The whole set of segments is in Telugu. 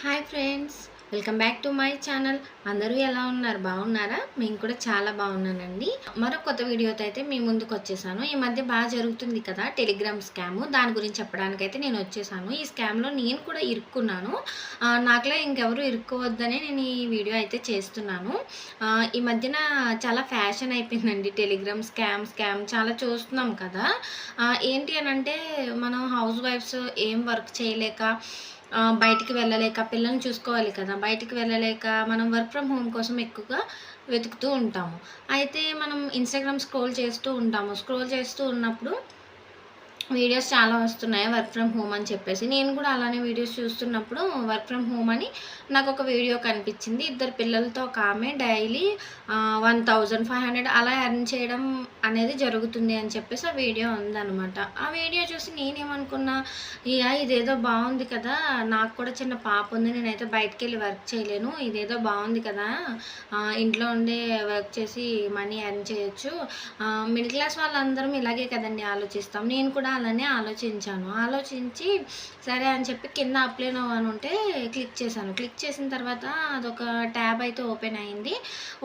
Hi friends welcome back to my channel. అందరూ ఎలా ఉన్నారు? బాగున్నారా? మేము కూడా చాలా బాగున్నానండి. మరో కొత్త వీడియోతో అయితే మీ ముందుకు వచ్చేసాను. ఈ మధ్య బాగా జరుగుతుంది కదా టెలిగ్రామ్ స్కామ్. దాని గురించి చెప్పడానికైతే నేను వచ్చేసాను. ఈ స్కామ్లో నేను కూడా ఇరుక్కున్నాను. నాకులో నాకులా ఇంకెవరు ఇరుక్కోవద్దనే నేను ఈ వీడియో అయితే చేస్తున్నాను. ఈ మధ్యన చాలా ఫ్యాషన్ అయిపోయిందండి. టెలిగ్రామ్ స్కామ్ స్కామ్ చాలా చూస్తున్నాం కదా. ఏంటి అని అంటే మనం హౌస్ వైఫ్స్ ఏం వర్క్ చేయలేక బయటికి వెళ్ళలేక పిల్లల్ని చూసుకోవాలి కదా. బయటికి వెళ్ళలేక మనం వర్క్ ఫ్రమ్ హోమ్ కోసం ఎక్కువగా వెతుకుతూ ఉంటాము. అయితే మనం ఇన్స్టాగ్రామ్ స్క్రోల్ చేస్తూ ఉంటాము. స్క్రోల్ చేస్తూ ఉన్నప్పుడు వీడియోస్ చాలా వస్తున్నాయి వర్క్ ఫ్రమ్ హోమ్ అని చెప్పేసి. నేను కూడా అలానే వీడియోస్ చూస్తున్నప్పుడు వర్క్ ఫ్రమ్ హోమ్ అని నాకు ఒక వీడియో కనిపించింది. ఇద్దరు పిల్లలతో ఒక ఆమె daily one thousand five hundred అలా ఎర్న్ చేయడం అనేది జరుగుతుంది అని చెప్పేసి ఆ వీడియో ఉందనమాట ఆ వీడియో చూసి నేనేమనుకున్నా ఇక ఇదేదో బాగుంది కదా నాకు కూడా చిన్న పాప ఉంది నేనైతే బయటికి వెళ్ళి వర్క్ చేయలేను. ఇదేదో బాగుంది కదా ఇంట్లో ఉండే వర్క్ చేసి మనీ ఎర్న్ చేయొచ్చు. మిడిల్ క్లాస్ వాళ్ళందరం ఇలాగే కదండి ఆలోచిస్తాం. నేను కూడా అలానే ఆలోచించాను. ఆలోచించి సరే అని చెప్పి కింద అప్లై నౌ అని ఉంటే క్లిక్ చేశాను. క్లిక్ చేసిన తర్వాత అదొక ట్యాబ్ అయితే ఓపెన్ అయింది.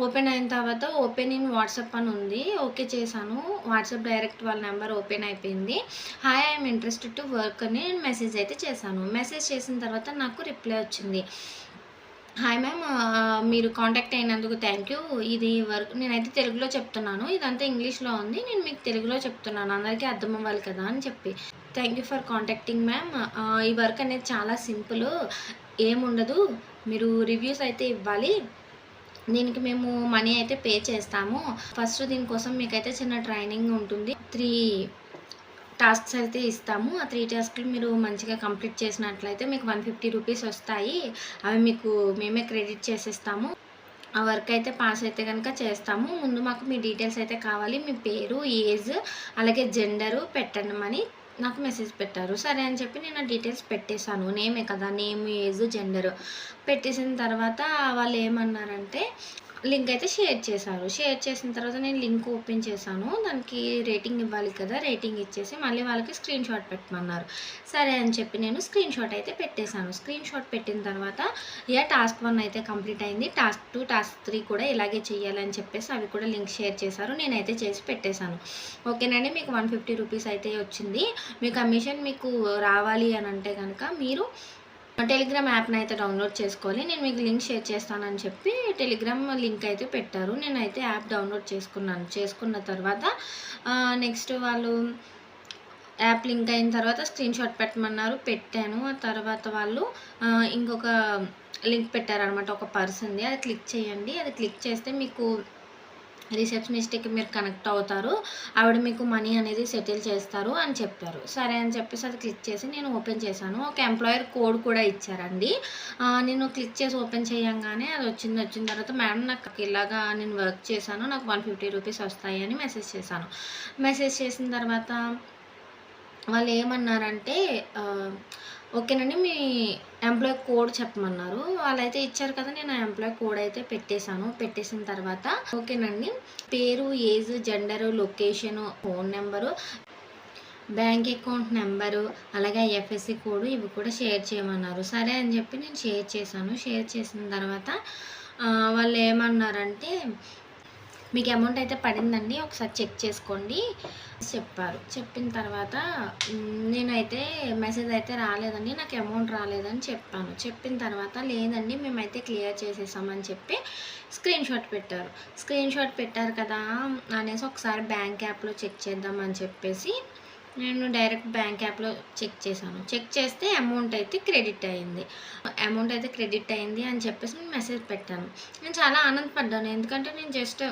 ఓపెన్ అయిన తర్వాత ఓపెన్ ఇన్ వాట్సాప్ అని ఉంది. ఓకే చేశాను. వాట్సాప్ డైరెక్ట్ వాళ్ళ నెంబర్ ఓపెన్ అయిపోయింది. Hi I'm interested to work అని మెసేజ్ అయితే చేశాను. మెసేజ్ చేసిన తర్వాత నాకు రిప్లై వచ్చింది. హాయ్ మ్యామ్ మీరు కాంటాక్ట్ అయినందుకు థ్యాంక్ యూ ఇది వర్క్ నేనైతే తెలుగులో చెప్తున్నాను. ఇదంతా ఇంగ్లీష్లో ఉంది. నేను మీకు తెలుగులో చెప్తున్నాను. అందరికీ అర్థం అవ్వాలి కదా అని చెప్పి. Thank you for contacting ma'am ఈ వర్క్ అనేది చాలా సింపుల్ ఏముండదు. మీరు రివ్యూస్ అయితే ఇవ్వాలి. దీనికి మేము మనీ అయితే పే చేస్తాము. ఫస్ట్ దీనికోసం మీకైతే చిన్న ట్రైనింగ్ ఉంటుంది. త్రీ టాస్క్స్ అయితే ఇస్తాము. ఆ త్రీ టాస్క్లు మీరు మంచిగా కంప్లీట్ చేసినట్లయితే మీకు వన్ ఫిఫ్టీ రూపీస్ వస్తాయి. అవి మీకు మేమే క్రెడిట్ చేసేస్తాము. ఆ వర్క్ అయితే పాస్ అయితే కనుక చేస్తాము. ముందు మాకు మీ డీటెయిల్స్ అయితే కావాలి. మీ పేరు ఏజ్ అలాగే జెండరు పెట్టండి నాకు మెసేజ్ పెట్టారు. సరే అని చెప్పి నేను ఆ డీటెయిల్స్ పెట్టేశాను. నేమే కదా నేమ్ ఏజ్ జెండరు. పెట్టేసిన తర్వాత వాళ్ళు ఏమన్నారంటే లింక్ అయితే షేర్ చేశారు. షేర్ చేసిన తర్వాత నేను లింక్ ఓపెన్ చేశాను. దానికి రేటింగ్ ఇవ్వాలి కదా రేటింగ్ ఇచ్చేసి మళ్ళీ వాళ్ళకి స్క్రీన్ షాట్ పెట్టమన్నారు. సరే అని చెప్పి నేను స్క్రీన్ షాట్ అయితే పెట్టేశాను. స్క్రీన్ షాట్ పెట్టిన తర్వాత ఇక టాస్క్ వన్ అయితే కంప్లీట్ అయింది. టాస్క్ టూ టాస్క్ త్రీ కూడా ఇలాగే చేయాలని చెప్పేసి అవి కూడా లింక్ షేర్ చేశారు. నేనైతే చేసి పెట్టేశాను. ఓకేనండి మీకు వన్ ఫిఫ్టీ రూపీస్ అయితే వచ్చింది. మీ కమిషన్ మీకు రావాలి అని అంటే కనుక మీరు టెలిగ్రామ్ యాప్ని అయితే డౌన్లోడ్ చేసుకోవాలి. నేను మీకు లింక్ షేర్ చేస్తానని చెప్పి టెలిగ్రామ్ లింక్ అయితే పెట్టారు. నేనైతే యాప్ డౌన్లోడ్ చేసుకున్నాను. చేసుకున్న తర్వాత నెక్స్ట్ వాళ్ళు యాప్ లింక్ అయిన తర్వాత స్క్రీన్ షాట్ పెట్టమన్నారు. పెట్టాను. ఆ తర్వాత వాళ్ళు ఇంకొక లింక్ పెట్టారనమాట ఒక పర్సన్ది అది క్లిక్ చేయండి. అది క్లిక్ చేస్తే మీకు రిసెప్షనిస్ట్కి మీరు కనెక్ట్ అవుతారు. ఆవిడ మీకు మనీ అనేది సెటిల్ చేస్తారు అని చెప్పారు. సరే అని చెప్పేసి అది క్లిక్ చేసి నేను ఓపెన్ చేశాను. ఒక ఎంప్లాయర్ కోడ్ కూడా ఇచ్చారండి. నేను క్లిక్ చేసి ఓపెన్ చేయంగానే అది వచ్చింది. వచ్చిన తర్వాత మేడం నాకు ఇలాగా నేను వర్క్ చేశాను. నాకు వన్ ఫిఫ్టీ రూపీస్ వస్తాయి అని మెసేజ్ చేశాను. మెసేజ్ చేసిన తర్వాత వాళ్ళు ఏమన్నారంటే ఓకేనండి మీ ఎంప్లాయ్ కోడ్ చెప్పమన్నారు. వాళ్ళైతే ఇచ్చారు కదా నేను ఆ ఎంప్లాయ్ కోడ్ అయితే పెట్టేశాను. పెట్టేసిన తర్వాత ఓకేనండి పేరు age gender location phone number bank account number అలాగే ఐఎఫ్ఎస్సి కోడ్ ఇవి కూడా షేర్ చేయమన్నారు. సరే అని చెప్పి నేను షేర్ చేశాను. షేర్ చేసిన తర్వాత వాళ్ళు ఏమన్నారంటే మీకు అమౌంట్ అయితే పడిందండి ఒకసారి చెక్ చేసుకోండి. చెప్పారు. చెప్పిన తర్వాత నేనైతే మెసేజ్ అయితే రాలేదండి నాకు అమౌంట్ రాలేదని చెప్పాను. చెప్పిన తర్వాత లేదండి మేమైతే క్లియర్ చేసేసామని చెప్పి స్క్రీన్ షాట్ పెట్టారు. స్క్రీన్ షాట్ పెట్టారు కదా అనేసి ఒకసారి బ్యాంక్ యాప్లో చెక్ చేద్దామని చెప్పేసి నేను డైరెక్ట్ బ్యాంక్ యాప్లో చెక్ చేశాను. చెక్ చేస్తే అమౌంట్ అయితే క్రెడిట్ అయింది. అమౌంట్ అయితే క్రెడిట్ అయింది అని చెప్పేసి నేను మెసేజ్ పెట్టాను. నేను చాలా ఆనందపడ్డాను ఎందుకంటే నేను జస్ట్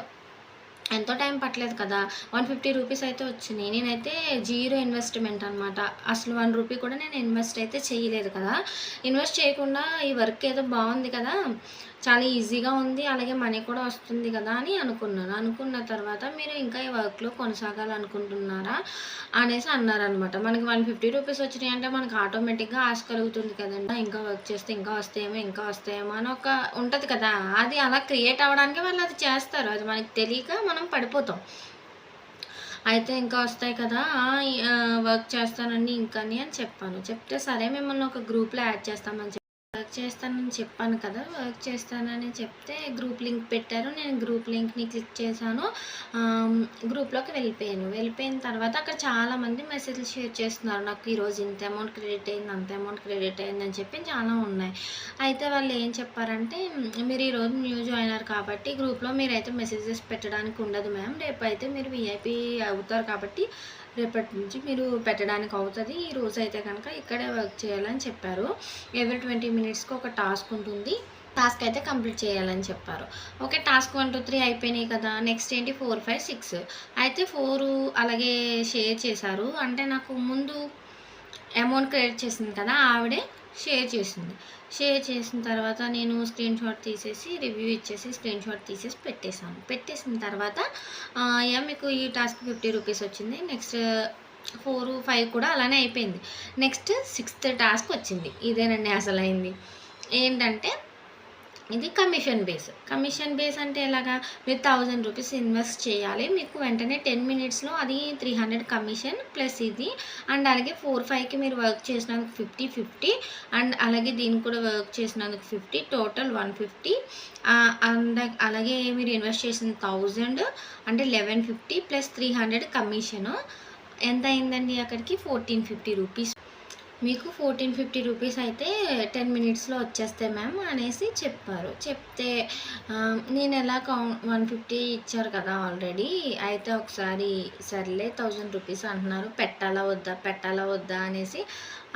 ఎంతో టైం పట్టలేదు కదా. వన్ ఫిఫ్టీ రూపీస్ అయితే వచ్చినాయి. నేనైతే జీరో ఇన్వెస్ట్మెంట్ అనమాట అసలు వన్ రూపీ కూడా నేను ఇన్వెస్ట్ అయితే చేయలేదు కదా. ఇన్వెస్ట్ చేయకుండా ఈ వర్క్ ఏదో బాగుంది కదా. చాలా ఈజీగా ఉంది అలాగే మనీ కూడా వస్తుంది కదా అని అనుకున్నాను. అనుకున్న తర్వాత మీరు ఇంకా ఈ వర్క్లో కొనసాగాలనుకుంటున్నారా అనేసి అన్నారనమాట మనకి వన్ ఫిఫ్టీ రూపీస్ వచ్చినాయి అంటే మనకి ఆటోమేటిక్గా ఆశ కలుగుతుంది కదండి. ఇంకా వర్క్ చేస్తే ఇంకా వస్తాయేమో ఇంకా వస్తాయేమో అని ఒక ఉంటుంది కదా. అది అలా క్రియేట్ అవ్వడానికి వాళ్ళు అది చేస్తారు. అది మనకి తెలియక మనం పడిపోతాం. అయితే ఇంకా వస్తాయి కదా వర్క్ చేస్తానండి ఇంకా అని చెప్పాను. చెప్తే సరే మిమ్మల్ని ఒక గ్రూప్లో యాడ్ చేస్తామని చెప్పి వర్క్ చేస్తానని చెప్పాను కదా వర్క్ చేస్తానని చెప్తే గ్రూప్ లింక్ పెట్టారు. నేను గ్రూప్ లింక్ని క్లిక్ చేశాను. గ్రూప్లోకి వెళ్ళిపోయాను. వెళ్ళిపోయిన తర్వాత అక్కడ చాలామంది మెసేజ్లు షేర్ చేస్తున్నారు. నాకు ఈరోజు ఇంత అమౌంట్ క్రెడిట్ అయింది అంత అమౌంట్ క్రెడిట్ అయింది అని చెప్పి చాలా ఉన్నాయి. అయితే వాళ్ళు ఏం చెప్పారంటే మీరు ఈరోజు న్యూ జాయినర్ కాబట్టి గ్రూప్లో మీరైతే మెసేజెస్ పెట్టడానికి ఉండదు మ్యామ్. రేపు అయితే మీరు విఐపి అవుతారు కాబట్టి రేపటి నుంచి మీరు పెట్టడానికి అవుతుంది. ఈ రోజు అయితే కనుక ఇక్కడే వర్క్ చేయాలని చెప్పారు. ఎవ్రీ ట్వంటీ మినిట్స్కి ఒక టాస్క్ ఉంటుంది. టాస్క్ అయితే కంప్లీట్ చేయాలని చెప్పారు. Okay task one two three అయిపోయినాయి కదా. నెక్స్ట్ ఏంటి? Four five six. అయితే ఫోర్ అలాగే షేర్ చేశారు. అంటే నాకు ముందు అమౌంట్ క్రెడిట్ చేసింది కదా ఆవిడే. షేర్ చేసింది. షేర్ చేసిన తర్వాత నేను స్క్రీన్ షాట్ తీసేసి రివ్యూ ఇచ్చేసి స్క్రీన్ షాట్ తీసేసి పెట్టేశాను. పెట్టేసిన తర్వాత యా మీకు ఈ టాస్క్ ఫిఫ్టీ రూపీస్ వచ్చింది. నెక్స్ట్ ఫోర్ ఫైవ్ కూడా అలానే అయిపోయింది. నెక్స్ట్ సిక్స్త్ టాస్క్ వచ్చింది. ఇదేనండి అసలు అయింది ఏంటంటే ఇది కమిషన్ బేస్. కమిషన్ బేస్ అంటే ఎలాగా? మీరు థౌజండ్ రూపీస్ ఇన్వెస్ట్ చేయాలి. మీకు వెంటనే టెన్ మినిట్స్లో అది త్రీ హండ్రెడ్ కమిషన్ ప్లస్ ఇది. అండ్ అలాగే ఫోర్ ఫైవ్కి మీరు వర్క్ చేసినందుకు ఫిఫ్టీ ఫిఫ్టీ. అండ్ అలాగే దీనికి కూడా వర్క్ చేసినందుకు fifty. Total one fifty. And అలాగే మీరు ఇన్వెస్ట్ చేసిన థౌజండ్ అంటే eleven fifty plus three hundred commission. ఎంత అయిందండి అక్కడికి? Fourteen fifty rupees. మీకు ఫోర్టీన్ ఫిఫ్టీ రూపీస్ అయితే టెన్ మినిట్స్లో వచ్చేస్తాయి మ్యామ్ అనేసి చెప్పారు. చెప్తే నేను ఎలా కౌంట్ వన్ ఫిఫ్టీ ఇచ్చారు కదా ఆల్రెడీ అయితే ఒకసారి సర్లే థౌజండ్ రూపీస్ అంటున్నారు పెట్టాలా వద్దా పెట్టాలా వద్దా అనేసి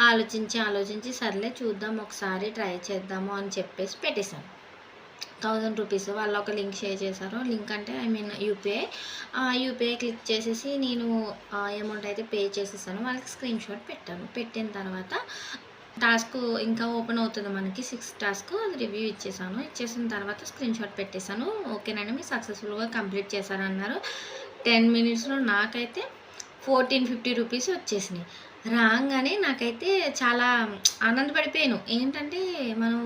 ఆలోచించి ఆలోచించి సర్లే చూద్దాం ఒకసారి ట్రై చేద్దాము అని చెప్పేసి పెట్టేశాను. థౌజండ్ రూపీస్ వాళ్ళు ఒక లింక్ షేర్ చేశారు. లింక్ అంటే I mean UPI. UPI click చేసేసి నేను అమౌంట్ అయితే పే చేసేసాను. వాళ్ళకి స్క్రీన్ షాట్ పెట్టాను. పెట్టిన తర్వాత టాస్క్ ఇంకా ఓపెన్ అవుతుంది మనకి. సిక్స్ టాస్క్ అది రివ్యూ ఇచ్చేసాను. ఇచ్చేసిన తర్వాత స్క్రీన్ షాట్ పెట్టేశాను. ఓకేనండి మీరు సక్సెస్ఫుల్గా కంప్లీట్ చేశారన్నారు. టెన్ మినిట్స్లో నాకైతే ఫోర్టీన్ ఫిఫ్టీ రూపీస్ వచ్చేసినాయి. రాగానే నాకైతే చాలా ఆనందపడిపోయాను. ఏంటంటే మనం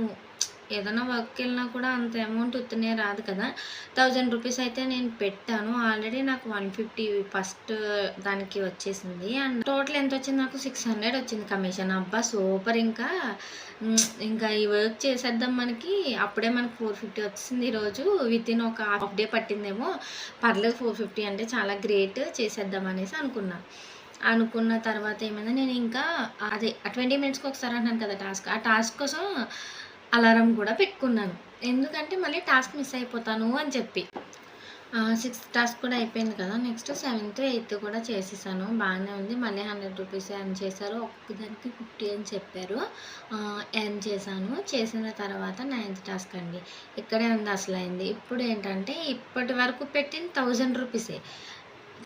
ఏదైనా వర్క్కి వెళ్ళినా కూడా అంత అమౌంట్ ఉత్తనే రాదు కదా. థౌజండ్ రూపీస్ అయితే నేను పెట్టాను. ఆల్రెడీ నాకు వన్ ఫిఫ్టీ ఫస్ట్ దానికి వచ్చేసింది. అండ్ టోటల్ ఎంత వచ్చింది నాకు? సిక్స్ హండ్రెడ్ వచ్చింది కమిషన్. అబ్బా సూపర్ ఇంకా. ఇంకా ఈ వర్క్ చేసేద్దాం మనకి. అప్పుడే మనకు ఫోర్ ఫిఫ్టీ వచ్చింది ఈరోజు విత్ ఇన్ ఒక హాఫ్ డే పట్టిందేమో. పర్లేదు ఫోర్ ఫిఫ్టీ అంటే చాలా గ్రేట్ చేసేద్దాం అనేసి అనుకున్నా. అనుకున్న తర్వాత ఏమైంది? నేను ఇంకా అదే ట్వంటీ మినిట్స్కి ఒకసారి అంటున్నాను కదా టాస్క్. ఆ టాస్క్ కోసం అలారం కూడా పెట్టుకున్నాను. ఎందుకంటే మళ్ళీ టాస్క్ మిస్ అయిపోతాను అని చెప్పి. సిక్స్త్ టాస్క్ కూడా అయిపోయింది కదా నెక్స్ట్ సెవెంత్ ఎయిత్ కూడా చేసేసాను. బాగానే ఉంది. మళ్ళీ హండ్రెడ్ రూపీస్ ఎర్న్ చేశారు. ఒక్కదానికి ఫిఫ్టీ అని చెప్పారు. ఎర్న్ చేశాను. చేసిన తర్వాత నైన్త్ టాస్క్ అండి. ఇక్కడే ఉంది అసలు అయింది ఇప్పుడు ఏంటంటే ఇప్పటి వరకు పెట్టిన థౌజండ్ రూపీసే.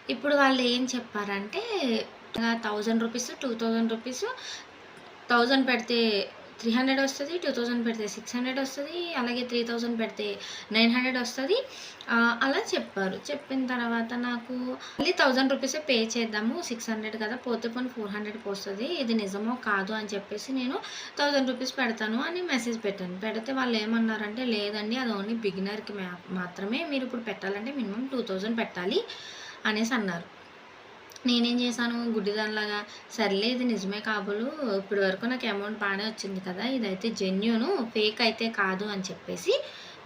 ఇప్పుడు వాళ్ళు ఏం చెప్పారంటే thousand rupees two thousand rupees thousand పెడితే త్రీ హండ్రెడ్ వస్తుంది టూ థౌజండ్ పెడితే సిక్స్ హండ్రెడ్ వస్తుంది అలాగే త్రీ థౌజండ్ పెడితే నైన్ హండ్రెడ్ వస్తుంది. అలా చెప్పారు. చెప్పిన తర్వాత నాకు మళ్ళీ థౌజండ్ రూపీసే పే చేద్దాము సిక్స్ హండ్రెడ్ కదా పోతే పోనీ ఫోర్ హండ్రెడ్కి వస్తుంది ఇది నిజమో కాదు అని చెప్పేసి నేను థౌజండ్ రూపీస్ పెడతాను అని మెసేజ్ పెట్టాను. పెడితే వాళ్ళు ఏమన్నారంటే లేదండి అది ఓన్లీ బిగినర్కి మాత్రమే మీరు ఇప్పుడు పెట్టాలంటే మినిమం టూ థౌజండ్ పెట్టాలి అనేసి అన్నారు. నేనేం చేశాను? గుడ్డిదానిలాగా సర్లే ఇది నిజమే కాబోలు ఇప్పటి వరకు నాకు అమౌంట్ బాగానే వచ్చింది కదా ఇదైతే జెన్యును ఫేక్ అయితే కాదు అని చెప్పేసి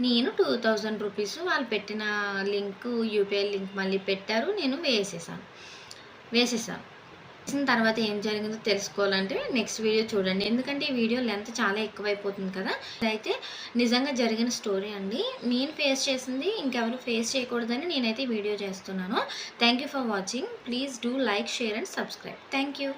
నేను టూ థౌజండ్ రూపీస్ వాళ్ళు పెట్టిన లింక్ యూపీఐ లింక్ మళ్ళీ పెట్టారు నేను వేసేసాను. వేసేసాను. వేసిన తర్వాత ఏం జరిగిందో తెలుసుకోవాలంటే నెక్స్ట్ వీడియో చూడండి. ఎందుకంటే ఈ వీడియో లెంత్ చాలా ఎక్కువైపోతుంది కదా. ఇదైతే నిజంగా జరిగిన స్టోరీ అండి. నేను ఫేస్ చేసింది ఇంకెవరు ఫేస్ చేయకూడదని నేనైతే వీడియో చేస్తున్నాను. Thank you for watching please do like share and subscribe thank you